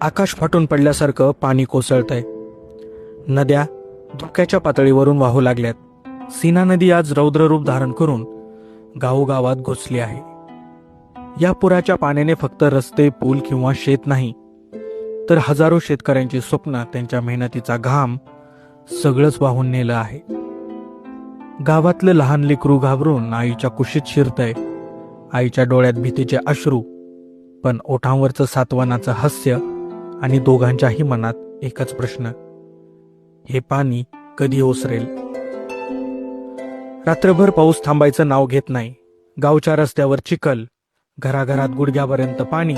आकाश फाटून पडल्यासारखं पाणी कोसळतंय. नद्या धोक्याच्या पातळीवरून वाहू लागल्यात. सीना नदी आज रौद्ररूप धारण करून गावोगावात घुसली आहे. या पुराच्या पाण्याने फक्त रस्ते पूल किंवा शेत नाही तर हजारो शेतकऱ्यांची स्वप्न त्यांच्या मेहनतीचा घाम सगळंच वाहून नेलं आहे. गावातलं लहान लेकरू घाबरून आईच्या कुशीत शिरतय. आईच्या डोळ्यात भीतीचे अश्रू पण ओठांवरचं सातवानाचं हास्य आणि दोघांच्याही मनात एकच प्रश्न. हे पाणी कधी ओसरेल? रात्रभर पाऊस थांबायचं नाव घेत नाही. गावच्या रस्त्यावर चिखल घराघरात गुडघ्यापर्यंत पाणी.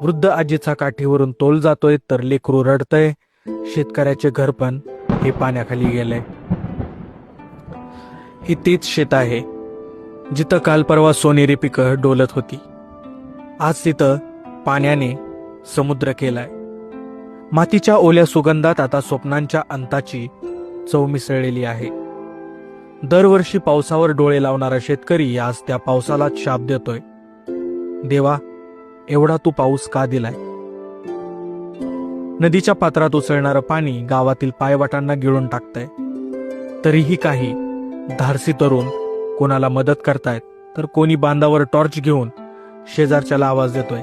वृद्ध आजीचा काठीवरून तोल जातोय तर लेकरू रडतय. शेतकऱ्याचे घर पण हे पाण्याखाली गेलंय. हे तेच शेत आहे जिथं काल परवा सोनेरी पिकं डोलत होती. आज तिथं पाण्याने समुद्र केलाय मातीच्या ओल्या सुगंधात आता स्वप्नांच्या अंताची चव मिसळलेली आहे. दरवर्षी पावसावर डोळे लावणारा शेतकरी आज त्या पावसाला शाप देतोय. देवा एवढा तू पाऊस का दिलाय? नदीच्या पात्रात उसळणारं पाणी गावातील पायवाटांना गिळून टाकतंय. तरीही काही धारसी तरुण कोणाला मदत करतायत तर कोणी बांधावर टॉर्च घेऊन शेजारच्याला आवाज देतोय.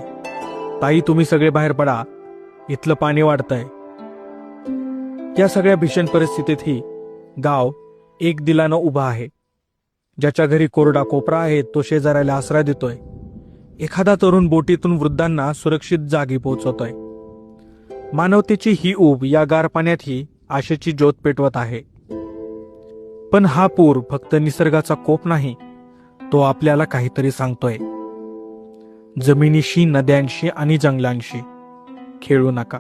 ताई तुम्ही सगळे बाहेर पडा. इथलं पाणी वाढतंय. या सगळ्या भीषण परिस्थितीतही गाव एक दिलानं उभा आहे. ज्याच्या घरी कोरडा कोपरा आहे तो शेजाऱ्याला आसरा देतोय. एखादा तरुण बोटीतून वृद्धांना सुरक्षित जागी पोहोचवतोय. मानवतेची ही ऊब या गार पाण्यातही आशेची ज्योत पेटवत आहे. पण हा पूर फक्त निसर्गाचा कोप नाही तो आपल्याला काहीतरी सांगतोय. जमिनीशी नद्यांशी आणि जंगलांशी. खेळू नका.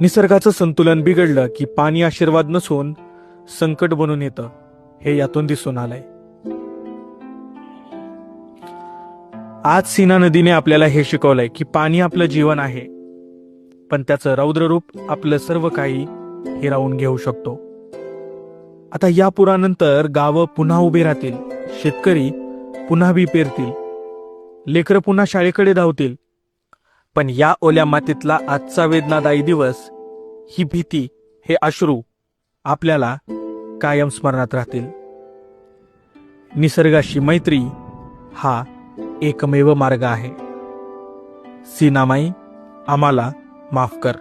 निसर्गाचं संतुलन बिघडलं की पाणी आशीर्वाद नसून संकट बनून येतं हे यातून दिसून आलंय. आज सीना नदीने आपल्याला हे शिकवलंय की पाणी आपलं जीवन आहे पण त्याचं रौद्र रूप आपलं सर्व काही हिरावून घेऊ शकतो. आता या पुरानंतर गावं पुन्हा उभे राहतील शेतकरी पुन्हा बी पेरतील. लेकरं पुन्हा शाळेकडे धावतील. पण या ओल्या मातीतला आजचा वेदनादायी दिवस ही भीती हे अश्रू आपल्याला कायम स्मरणात राहतील. निसर्गाशी मैत्री हा एकमेव मार्ग आहे. सीनामाई आम्हाला माफ कर.